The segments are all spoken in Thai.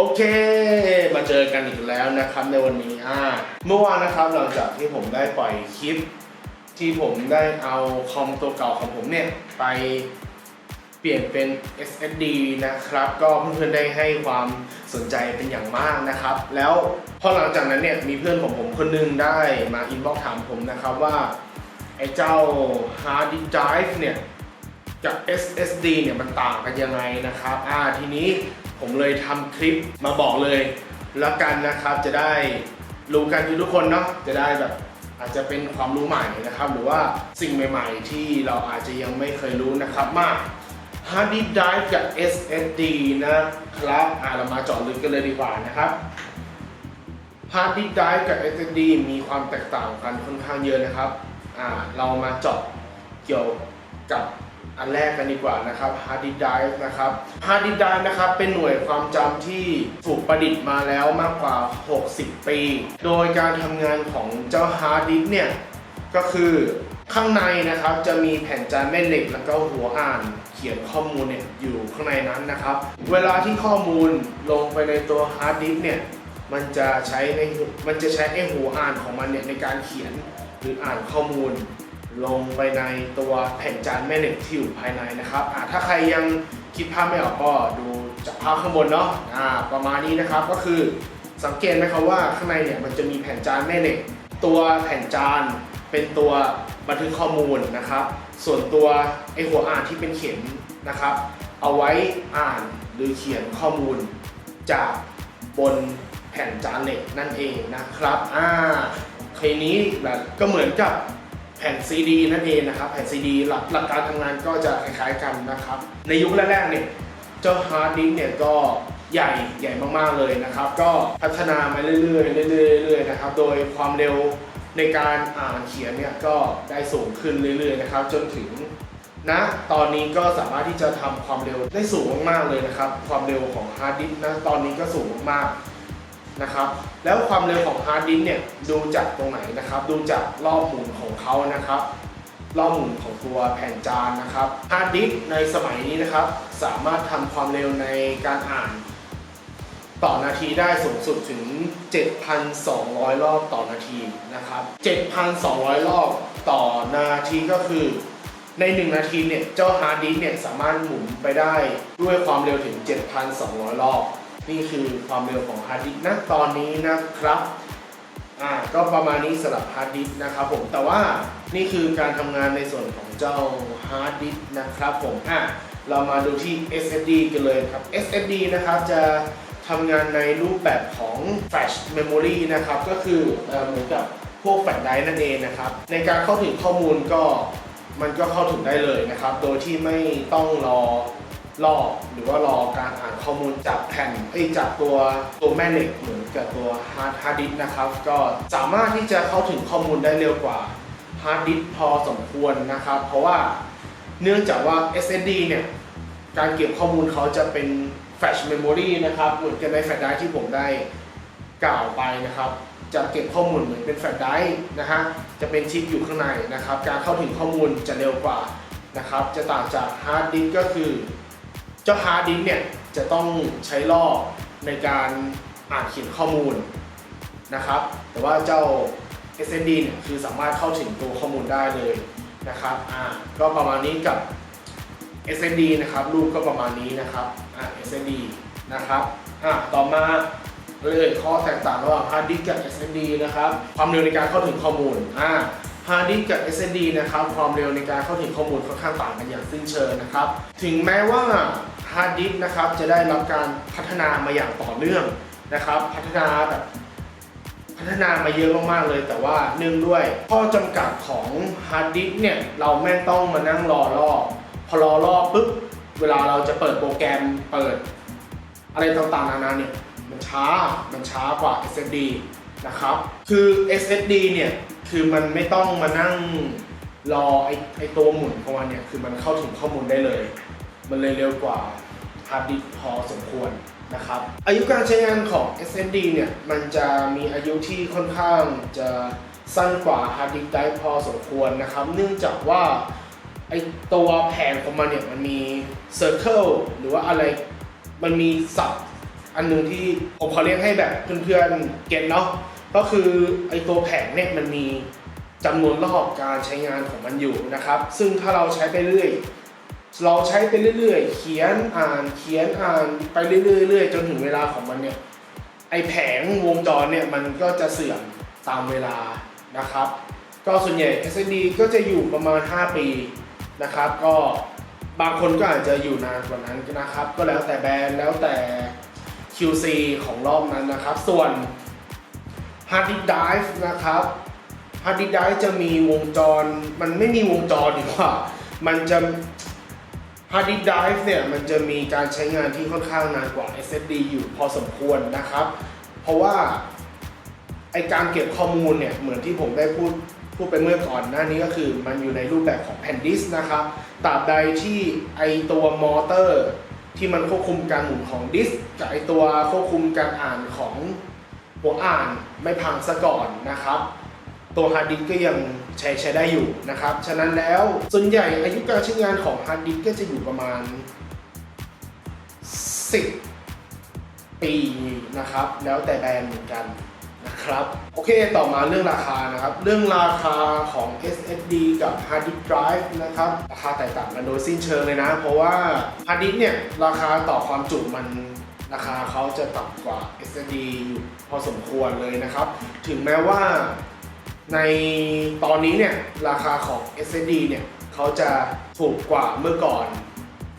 โอเค มาเจอกันอีกแล้วนะครับในวันนี้อ่าเมื่อวานนะครับหลังจากที่ผมได้ปล่อยคลิป ที่ผมได้เอาคอมตัวเก่าของผมเนี่ย ไปเปลี่ยนเป็น SSD นะครับ ก็เพื่อนๆได้ให้ความสนใจเป็นอย่างมากนะครับ แล้วพอหลังจากนั้นเนี่ยมีเพื่อนของผมคนหนึงได้มาอินบ็อกถามผมนะครับว่าไอ้เจ้า hard disk drive เนี่ย กับ SSD เนี่ยมันต่างกันยังไงนะครับอ่าทีนี้ผมเลยทำคลิปมาบอกเลยแล้วกันนะครับจะได้รู้กันทุกคนเนาะจะได้แบบอาจจะเป็นความรู้ใหม่นะครับ หรือว่าสิ่งใหม่ ๆ ที่เราอาจจะยังไม่เคยรู้นะครับมา Hard Disk Drive กับ SSD นะครับอ่าเรามาเจาะลึกกันเลยดีกว่านะครับ Hard Disk Drive กับ SSD มีความแตกต่างกันค่อนข้างเยอะนะครับอ่าเรามาเจาะเกี่ยวกับ อันแรกกันดีกว่านะครับ Hard Disk Drive นะครับ Hard Disk Drive นะครับเป็นหน่วยความจำที่ถูกประดิษฐ์มาแล้วมากกว่า 60 ปี โดยการทำงานของเจ้า Hard Disk เนี่ยก็คือข้างในนะครับจะมีแผ่นจานแม่เหล็กแล้วก็หัวอ่านเขียนข้อมูลเนี่ยอยู่ข้างในนั้นนะครับ เวลาที่ข้อมูลลงไปในตัวฮาร์ดดิสก์เนี่ยมันจะใช้ในมันจะใช้ไอ้หัวอ่านของมันเนี่ยในการเขียนหรืออ่านข้อมูล ลงไปในตัวแผ่นจานแม่เหล็กที่อยู่ภายในนะครับถ้าใครยังคิดภาพไม่ออกก็ดูจากภาพข้างบนเนาะประมาณนี้นะครับก็คือสังเกตไหมครับว่าข้างในเนี่ยมันจะมีแผ่นจานแม่เหล็ก ตัวแผ่นจานเป็นตัวบันทึกข้อมูลนะครับ ส่วนตัวไอหัวอ่านที่เป็นเขียนนะครับ เอาไว้อ่านหรือเขียนข้อมูลจากบนแผ่นจานเหล็กนั่นเองนะครับ อ่าเคนี้แบบก็เหมือนกับ แผ่นซีดีนั่นเองนะครับแผ่นซีดีหลักหลักการทำงานก็จะคล้ายๆกันนะครับ ในยุคแรกๆเนี่ยเจ้าฮาร์ดดิสก์เนี่ยก็ใหญ่ใหญ่มากๆเลยนะครับ ก็พัฒนามาเรื่อยๆเรื่อยๆนะครับ โดยความเร็วในการอ่านเขียนเนี่ยก็ได้สูงขึ้นเรื่อยๆนะครับ จนถึงณตอนนี้ก็สามารถที่จะทำความเร็วได้สูงมากๆเลยนะครับ ความเร็วของฮาร์ดดิสก์นะตอนนี้ก็สูงมากๆ นะครับ แล้วความเร็วของฮาร์ดดิสก์เนี่ยดูจากตรงไหนนะครับ ดูจากรอบหมุนของเขานะครับรอบหมุนของตัวแผ่นจานนะครับฮาร์ดดิสก์ในสมัยนี้นะครับ สามารถทำความเร็วในการอ่าน ต่อนาทีได้สูงสุดถึง 7,200 รอบต่อนาทีนะครับ 7,200 รอบต่อนาทีก็คือใน 1 นาทีเนี่ยเจ้าฮาร์ดดิสก์เนี่ยสามารถหมุนไปได้ด้วยความเร็วถึง 7,200 รอบ นี่คือความเร็วของฮาร์ดดิสก์ณตอนนี้นะครับอ่าก็ประมาณนี้สำหรับฮาร์ดดิสก์นะครับผมแต่ว่านี่คือการทำงานในส่วนของเจ้าฮาร์ดดิสก์นะครับผมอะเรามาดูที่ SSD กันเลยครับ SSD นะครับจะทำงานในรูปแบบของ Flash Memory นะครับก็คือเหมือนกับพวกแฟลชไดรฟ์นั่นเองนะครับ ในการเข้าถึงข้อมูลก็มันก็เข้าถึงได้เลยนะครับ โดยที่ไม่ต้องรอ รอหรือว่ารอการอ่านข้อมูลจากแผ่นเอ้ยจากตัวตัวแม่เหล็กเหมือนกับตัวฮาร์ดฮาร์ดดิสนะครับ ก็สามารถที่จะเข้าถึงข้อมูลได้เร็วกว่าฮาร์ดดิสพอสมควรนะครับ เพราะว่าเนื่องจากว่า SSD เนี่ยการเก็บข้อมูลเขาจะเป็น Flash Memory นะครับเหมือนกันในแฟลชไดรฟ์ที่ผมได้กล่าวไปนะครับจะเก็บข้อมูลเหมือนเป็นแฟลชไดรฟ์นะฮะจะเป็นชิปอยู่ข้างในนะครับ การเข้าถึงข้อมูลจะเร็วกว่านะครับ จะต่างจากฮาร์ดดิสก็คือ จ้าฮาร์ดดิสเนี่ยจะต้องใช้รอในการอ่านเขียนข้อมูลนะครับ แต่ว่าเจ้า SSD เนี่ยคือสามารถเข้าถึงตัวข้อมูลได้เลยนะครับอ่าก็ประมาณนี้กับ SSD นะครับรูปก็ประมาณนี้นะครับอ่า SSD นะครับอ่าต่อมาเลยข้อแตกต่างระหว่างฮาร์ดดิสกับ SSD นะครับความเร็วในการเข้าถึงข้อมูลอ่าฮาร์ดดิสกับ SSD นะครับความเร็วในการเข้าถึงข้อมูลค่อนข้างต่างกันอย่างสิ้นเชิงนะครับ ถึงแม้ว่า ฮาร์ดดิสก์นะครับจะได้รับการพัฒนามาอย่างต่อเนื่องนะครับ พัฒนาแบบพัฒนามาเยอะมากๆเลย แต่ว่าเนื่องด้วยข้อจำกัดของฮาร์ดดิสก์เนี่ยเราแม่งต้องมานั่งรอรอบพอรอรอบปุ๊บเวลาเราจะเปิดโปรแกรมเปิด อะไรต่างๆนานาเนี่ยมันช้ามันช้ากว่า SSD นะครับ คือ SSD เนี่ยคือมันไม่ต้องมานั่งรอไอไอตัวหมุนของมันเนี่ยคือมันเข้าถึงข้อมูลได้เลย มันเลยเร็วกว่าฮาร์ดดิสพอสมควรนะครับอายุการใช้งานของ SSD เนี่ยมันจะมีอายุที่ค่อนข้างจะสั้นกว่าฮาร์ดดิสได้พอสมควรนะครับ เนื่องจากว่าไอตัวแผงของมันเนี่ยมันมีเซอร์เคิลหรือว่าอะไรมันมีศัพท์อันหนึงที่ผมขอเรียกให้แบบเพื่อนๆเก็ตเนาะก็คือไอตัวแผงเนี่ยมันมีจำนวนรอบการใช้งานของมันอยู่นะครับ ซึ่งถ้าเราใช้ไปเรื่อย เราใช้ไปเรื่อยๆ เขียนอ่านเขียนอ่านไปเรื่อยๆจนถึงเวลาของมันเนี่ยไอแผงวงจรเนี่ยมันก็จะเสื่อมตามเวลานะครับ ก็ส่วนใหญ่ SSD ก็จะอยู่ประมาณ 5 ปีนะครับ ก็บางคนก็อาจจะอยู่นานกว่านั้นนะครับ ก็แล้วแต่แบรนด์แล้วแต่ QC ของรอบนั้นนะครับ ส่วน Hard Disk Drive นะครับ Hard Disk Drive จะมีวงจร มันไม่มีวงจรดีกว่า มันจะ Hard Disk Drive เนี่ยมันจะมีการใช้งานที่ค่อนข้างนานกว่า SSD อยู่พอสมควรนะครับ เพราะว่าไอการเก็บข้อมูลเนี่ยเหมือนที่ผมได้พูดพูดไปเมื่อก่อนหน้านี้ก็คือมันอยู่ในรูปแบบของแผ่นดิสก์นะครับตราบใดที่ไอตัวมอเตอร์ ที่มันควบคุมการหมุนของดิสก์กับไอตัวควบคุมการอ่านของหัวอ่านไม่พังซะก่อนนะครับ ตัวฮาร์ดดิสก์ก็ยังใช้ใช้ได้อยู่นะครับ ฉะนั้นแล้วส่วนใหญ่อายุการใช้งานของฮาร์ดดิสก์ก็จะอยู่ประมาณ 10 ปีนะครับ แล้วแต่แบรนด์เหมือนกันนะครับ โอเคต่อมาเรื่องราคานะครับ เรื่องราคาของ SSD กับ Hard Disk Drive นะครับ ราคาแตกต่างกันโดยสิ้นเชิงเลยนะ เพราะว่า Hard Disk เนี่ย ราคาต่อความจุมันราคาเขาจะต่ำกว่า SSD อยู่พอสมควรเลยนะครับ ถึงแม้ว่า ในตอนนี้เนี่ยราคาของ SSD เนี่ยเขาจะถูกกว่าเมื่อก่อน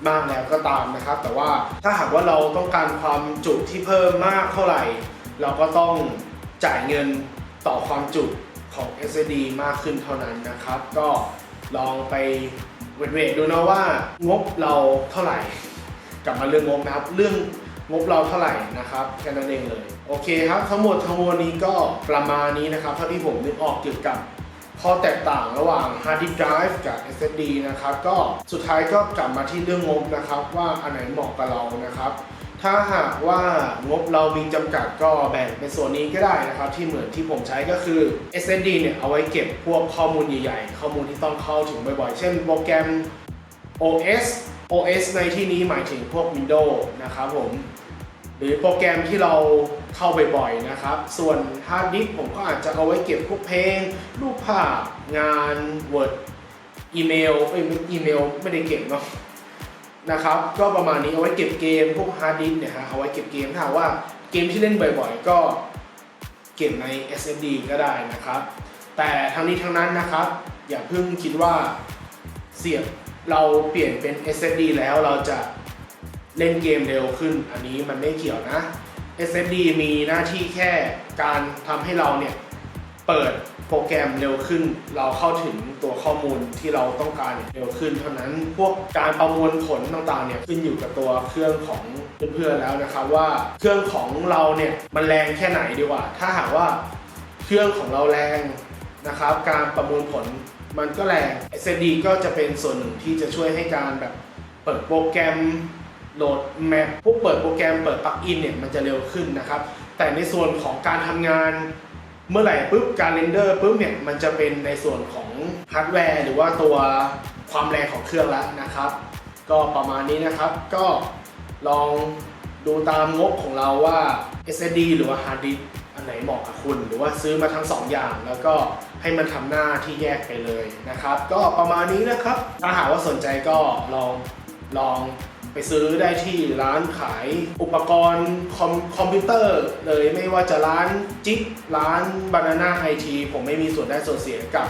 มากแล้วก็ตามนะครับ แต่ว่าถ้าหากว่าเราต้องการความจุที่เพิ่มมากเท่าไหร่ เราก็ต้องจ่ายเงินต่อความจุของ SSD มากขึ้นเท่านั้นนะครับ ก็ลองไปเวทๆดูนะว่างบเราเท่าไหร่ กลับมาเรื่องงบนะครับเรื่อง งบเราเท่าไหร่นะครับแค่นั้นเองเลย โอเคครับทั้งหมดทั้งมวลนี้ก็ประมาณนี้นะครับเท่าที่ผมนึกออกเกี่ยวกับข้อแตกต่างระหว่าง Hard Disk Drive กับ SSD นะครับก็สุดท้ายก็กลับมาที่เรื่องงบนะครับว่าอันไหนเหมาะกับเรานะครับถ้าหากว่างบเรามีจำกัดก็แบ่งเป็นส่วนนี้ก็ได้นะครับ ที่เหมือนที่ผมใช้ก็คือ SSD เนี่ยเอาไว้เก็บพวกข้อมูลใหญ่ๆ ข้อมูลที่ต้องเข้าถึงบ่อยๆ เช่นโปรแกรม OS OS ในที่นี้หมายถึงพวก Windows นะครับผม หรือโปรแกรมที่เราเข้าบ่อยๆนะครับ ส่วนฮาร์ดดิสผมก็อาจจะเอาไว้เก็บพวกเพลง รูปภาพ งาน Word อีเมลเอ้ยอีเมลไม่ได้เก็บเนาะนะครับ ก็ประมาณนี้เอาไว้เก็บเกมพวกฮาร์ดดิสเนี่ยฮะเอาไว้เก็บเกมถ้าว่าเกมที่เล่นบ่อยๆ ก็เก็บใน SSD ก็ได้นะครับ แต่ทั้งนี้ทั้งนั้นนะครับ อย่าเพิ่งคิดว่าเสียบ เราเปลี่ยนเป็น SSD แล้วเราจะเล่นเกมเร็วขึ้น อันนี้มันไม่เกี่ยวนะ SSD มีหน้าที่แค่การทำให้เราเนี่ยเปิดโปรแกรมเร็วขึ้น เราเข้าถึงตัวข้อมูลที่เราต้องการเร็วขึ้น เท่านั้นพวกการประมวลผลต่างๆเนี่ยขึ้นอยู่กับตัวเครื่องของเพื่อนๆแล้วนะครับว่าเครื่องของเราเนี่ยมันแรงแค่ไหนดีกว่า ถ้าหากว่าเครื่องของเราแรงนะครับ การประมวลผล มันก็แรง SSD ก็จะเป็นส่วนหนึ่งที่จะช่วยให้การแบบเปิดโปรแกรมโหลดแมปพวกเปิดโปรแกรมเปิดปลั๊กอินเนี่ยมันจะเร็วขึ้นนะครับ แต่ในส่วนของการทำงานเมื่อไหร่ปุ๊บการเรนเดอร์ปุ๊บเนี่ยมันจะเป็นในส่วนของฮาร์ดแวร์หรือว่าตัวความแรงของเครื่องแล้วนะครับ ก็ประมาณนี้นะครับก็ลองดูตามงบของเราว่า SSD หรือว่า Hard Disk อันไหนเหมาะกับคุณ หรือว่าซื้อมาทั้งสองอย่างแล้วก็ ให้มันทำหน้าที่แยกไปเลยนะครับ ก็ประมาณนี้นะครับ ถ้าหากว่าสนใจก็ลองลองไปซื้อได้ที่ร้านขายอุปกรณ์คอมคอมพิวเตอร์เลยไม่ว่าจะร้านจิ๊กร้านบานาน่าไอทีผมไม่มีส่วนได้ส่วนเสียกับ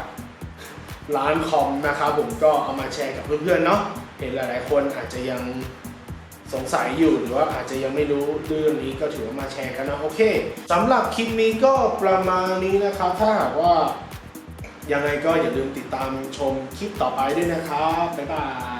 ร้านคอมนะครับผมก็เอามาแชร์กับเพื่อนๆเนาะเห็นหลายๆคนอาจจะยังสงสัยอยู่หรือว่าอาจจะยังไม่รู้เรื่องนี้ก็ถือว่ามาแชร์กันนะโอเคสำหรับคลิปนี้ก็ประมาณนี้นะครับ ถ้าหากว่า ยังไงก็อย่าลืมติดตามชมคลิปต่อไปด้วยนะครับ บ๊ายบาย